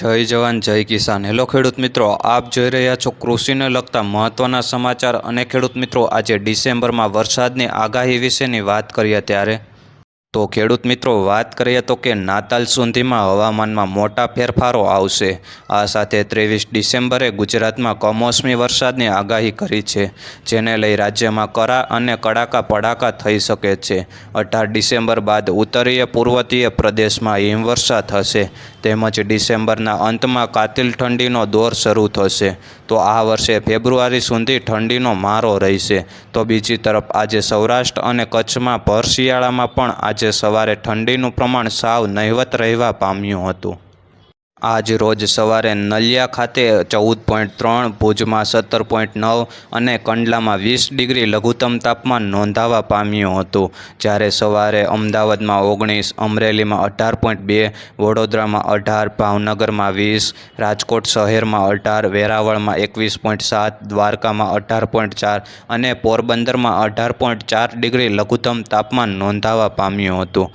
જય જવાન, જય કિસાન. હેલો ખેડૂત મિત્રો, આપ જોઈ રહ્યા છો કૃષિને લગતા મહત્ત્વના સમાચાર અને ખેડૂત મિત્રો, આજે ડિસેમ્બરમાં વરસાદની આગાહી વિશેની વાત કરીએ ત્યારે. તો ખેડૂત મિત્રો, વાત કરીએ તો કે નાતાલ સુધીમાં હવામાનમાં મોટા ફેરફારો આવશે. આ સાથે ત્રેવીસ ડિસેમ્બરે ગુજરાતમાં કમોસમી વરસાદની આગાહી કરી છે, જેને લઈ રાજ્યમાં કરા અને કડાકા પડાકા થઈ શકે છે. અઢાર ડિસેમ્બર બાદ ઉત્તરીય પૂર્વતીય પ્રદેશમાં હિમવર્ષા થશે તેમજ ડિસેમ્બરના અંતમાં કાતિલ ઠંડીનો દોર શરૂ થશે. તો આ વર્ષે ફેબ્રુઆરી સુધી ઠંડીનો મારો રહેશે. તો બીજી તરફ આજે સૌરાષ્ટ્ર અને કચ્છમાં ભર શિયાળામાં પણ આજે સવારે ઠંડીનું પ્રમાણ સાવ નહિવત રહેવા પામ્યું હતું. આજ રોજ સવારે નલિયા ખાતે ચૌદ પોઈન્ટ ત્રણ, ભુજમાં સત્તર પોઈન્ટ નવ અને કંડલામાં વીસ ડિગ્રી લઘુત્તમ તાપમાન નોંધાવા પામ્યું હતું. જ્યારે સવારે અમદાવાદમાં ઓગણીસ, અમરેલીમાં અઢાર પોઈન્ટ બે, વડોદરામાં અઢાર, ભાવનગરમાં વીસ, રાજકોટ શહેરમાં અઢાર, વેરાવળમાં એકવીસ પોઈન્ટ સાત, દ્વારકામાં અઢાર પોઈન્ટ ચાર અને પોરબંદરમાં અઢાર પોઈન્ટ ચાર ડિગ્રી લઘુત્તમ તાપમાન નોંધાવા પામ્યું હતું.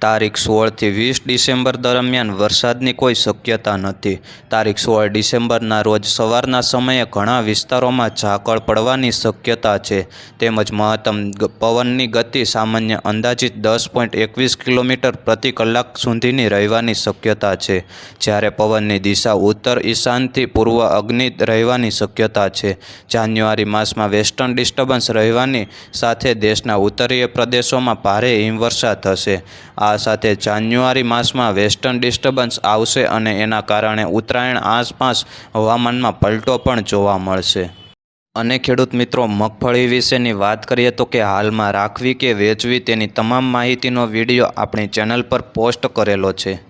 તારીખ સોળથી વીસ ડિસેમ્બર દરમિયાન વરસાદની કોઈ શક્યતા નથી. તારીખ સોળ ડિસેમ્બરના રોજ સવારના સમયે ઘણા વિસ્તારોમાં ઝાકળ પડવાની શક્યતા છે. તેમજ મહત્તમ પવનની ગતિ સામાન્ય અંદાજિત દસ પોઈન્ટ એકવીસ કિલોમીટર પ્રતિ કલાક સુધીની રહેવાની શક્યતા છે. જ્યારે પવનની દિશા ઉત્તર ઈશાનથી પૂર્વ અગ્નિ રહેવાની શક્યતા છે. જાન્યુઆરી માસમાં વેસ્ટર્ન ડિસ્ટર્બન્સ રહેવાની સાથે દેશના ઉત્તરીય પ્રદેશોમાં ભારે હિમવર્ષા થશે. આ સાથે જાન્યુઆરી માસમાં વેસ્ટર્ન ડિસ્ટર્બન્સ આવશે અને એના કારણે ઉત્તરાયણ આસપાસ હવામાનમાં પલટો પણ જોવા મળશે. અને ખેડૂત મિત્રો, મગફળી વિશેની વાત કરીએ તો કે હાલમાં રાખવી કે વેચવી તેની તમામ માહિતીનો વીડિયો આપણી ચેનલ પર પોસ્ટ કરેલો છે.